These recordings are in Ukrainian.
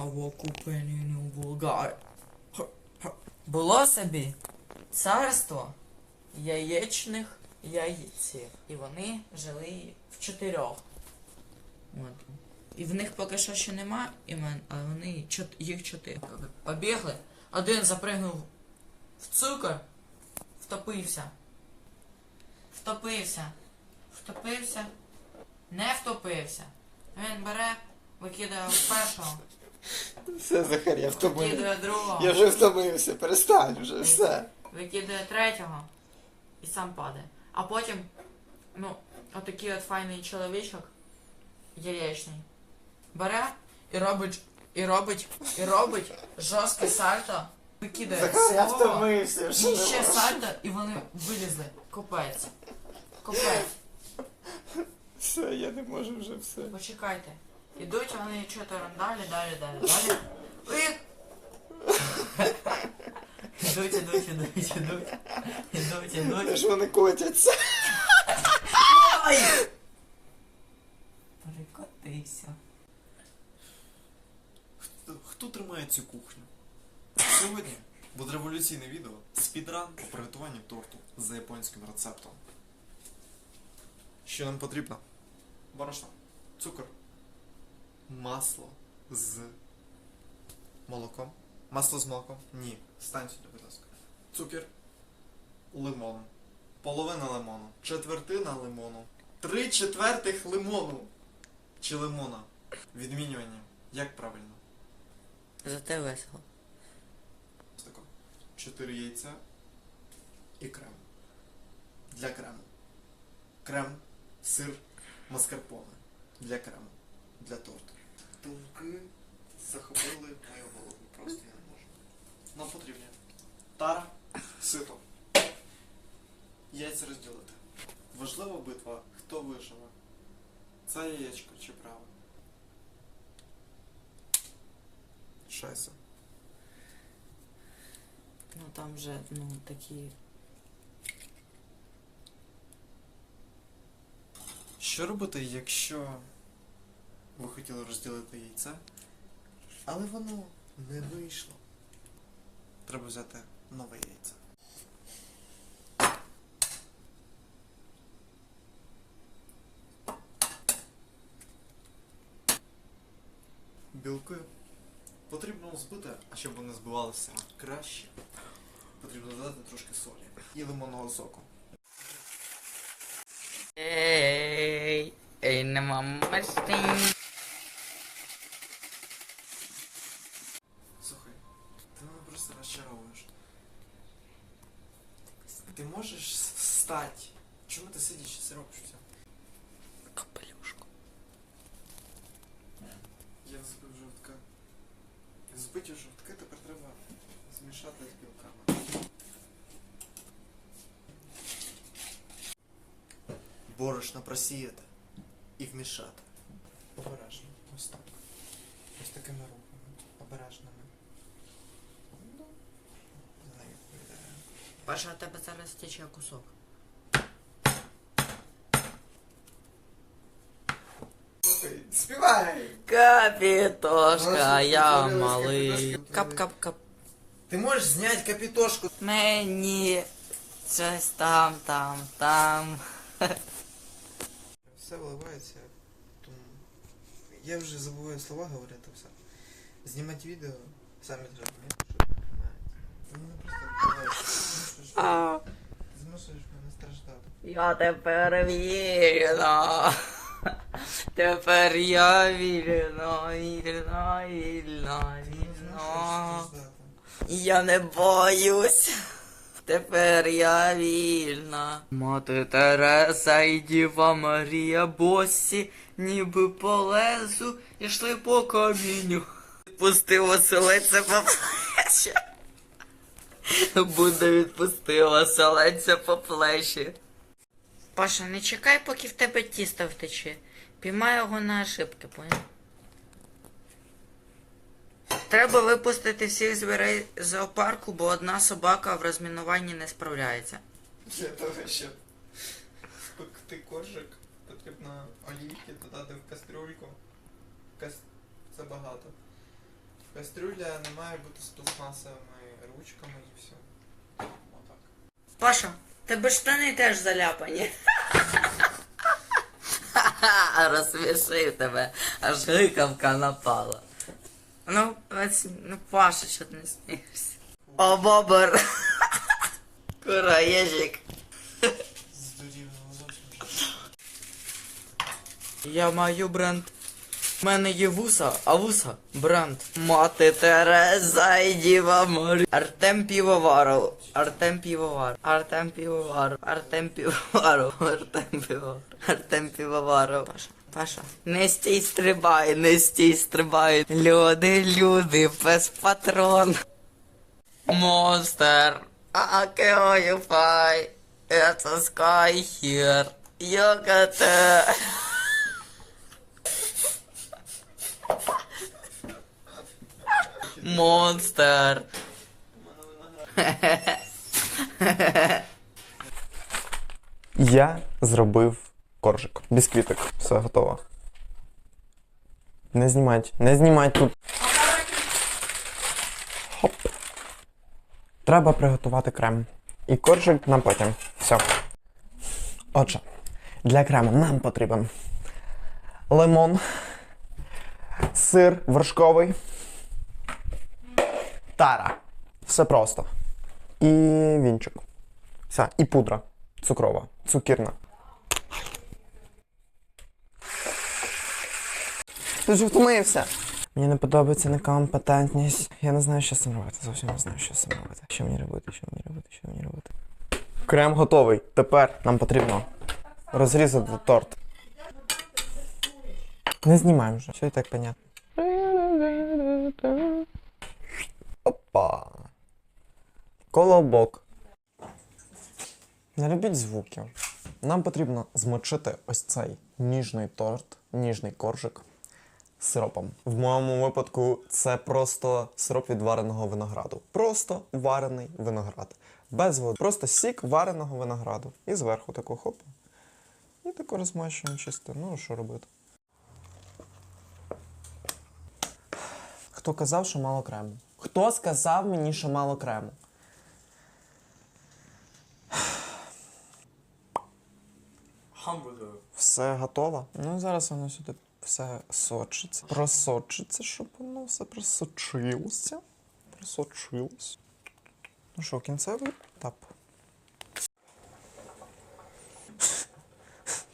або купені у Булгарі. Було собі царство яєчних яйців. І вони жили в чотирьох. От. І в них поки що ще нема імен, а вони чот... їх чотири. Побігли. Один запригнув в цукор, втопився. Втопився. Втопився. Не втопився. Він бере, викидає першого, Все, Захар, я втомився. викидає другого. Я вже втомився, перестань вже, все. викидає третього і сам падає. А потім, ну, отакий от файний чоловічок, яєчний, бере і робить, і робить, і робить жорстке сальто, викидає Захар, я свого, втомився вже. і ще сальто, і вони вилізли. Купець. Купець. Все, я не можу вже все. Почекайте. Ідуть вони чотири далі, далі, далі, далі. І... Ідуть, ідуть, ідуть, ідуть. Ідуть, ідуть. Ж вони котяться? Ой! Перекотився. Хто, хто тримає цю кухню? Сьогодні буде революційне відео спідран по приготуванню торту за японським рецептом. Що нам потрібно? Борошно, цукор, масло з молоком. Масло з молоком? Ні. Стань сюди, будь ласка. Цукер, лимон, половина лимону, четвертина лимону, три четвертих лимону чи лимона. Відмінювання. Як правильно? Зате весело. Ось тако. Чотири яйця і крем. Для крему. Крем, сир, маскарпоне. Для крему. Для торту. Думки захопили мою голову. Просто я не можу. Нам потрібні тара, сито. Яйця розділити. Важлива битва, хто виживе. Це яєчко чи право. Шайса. Ну там вже, ну, такі. Що робити, якщо ви хотіли розділити яйце, але воно не вийшло? Треба взяти нове яйце. Білки потрібно збити, а щоб вони збивалися краще, потрібно додати трошки солі і лимонного соку. Ей, ей, нема мастин. Ти можеш встати? Чому ти сидиш і це робиш все? Капелюшку. Я збив жовтка. Збиті жовтки тепер треба змішати з білками. Борошно просіяти і вмішати. Обережно. Ось так. Ось такими рухами. Обережними. Паша, у тебе зараз тече кусок. Співай! Капітошка, я малий. Кап-кап-кап. Ти можеш зняти капітошку? Мені щось там, там, там. Все виливається. Тому я вже забуваю слова говорити все. Знімати відео самі просто змушуєш мене страждати. Я тепер вільна. Тепер я вільна, вільна, вільна, вільна. Я не боюсь. Тепер я вільна. Мати Тереса і Діва Марія босі, ніби по лезу, йшли по камінню. Відпустив оселедця по плечі. Буде відпустив оселедця по плечі. Паша, не чекай, поки в тебе тісто втече. Піймай його на ошибки, поняв? Треба випустити всіх звірей з зоопарку, бо одна собака в розмінуванні не справляється. Для того, щоб спекти коржик, потрібно олійки додати в кастрюльку. Кас... Це багато. Кастрюля не має бути з пластмасовими ручками і все. Отак. Паша, тебе штани теж заляпані. Ха-ха, розсмішив тебе, аж гикавка напала. Ну, ось, ну, Паша, що ти не смієшся? О, бобер! Кураєжик. Здурів зовсім. Я маю бренд. У мене є вуса, а вуса бренд. Мати Тереза і Діва Марі. Артем Півоваров. Артем Півоваров. Артем Півоваров. Артем Півоваров. Артем Півоваров. Артем Півоваров. Паша. Паша. Не стій стрибай, не стій стрибай. Люди, люди, без патрон. Монстер. I kill you fight. It's a. Монстер. Я зробив коржик. Бісквітик. Все готово. Не знімать, не знімать тут. Хоп. Треба приготувати крем. І коржик на потім. Все. Отже, для крему нам потрібен лимон, сир вершковий, тара. Все просто. І вінчик. Все, і пудра. Цукрова, цукірна. Ти ж втомився. Мені не подобається некомпетентність. Я не знаю, що з цим робити. Зовсім не знаю, що з цим робити. Що мені робити, що мені робити, що мені робити. Крем готовий. Тепер нам потрібно розрізати торт. Не знімаємо вже. Все і так понятно. Колобок. Не робіть звуків. Нам потрібно змочити ось цей ніжний торт, ніжний коржик сиропом. В моєму випадку це просто сироп від вареного винограду. Просто варений виноград. Без води. Просто сік вареного винограду. І зверху таку хоп. І таку розмащуємо чисто. Ну, що робити? Хто казав, що мало крему? Хто сказав мені, що мало крему? Хамбургер. Все готово. Ну, зараз воно сюди все сочиться. Просочиться, щоб воно все просочилося. Просочилось. Ну що, кінцевий етап.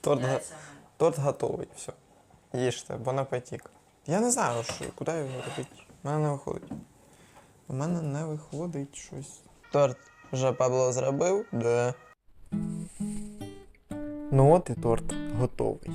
Торт, го- торт готовий, все. Їжте, бо на потік. Я не знаю, що, куди його робити. У мене не виходить. У мене не виходить щось. Торт вже Пабло зробив? Да. Ну от і торт готовий.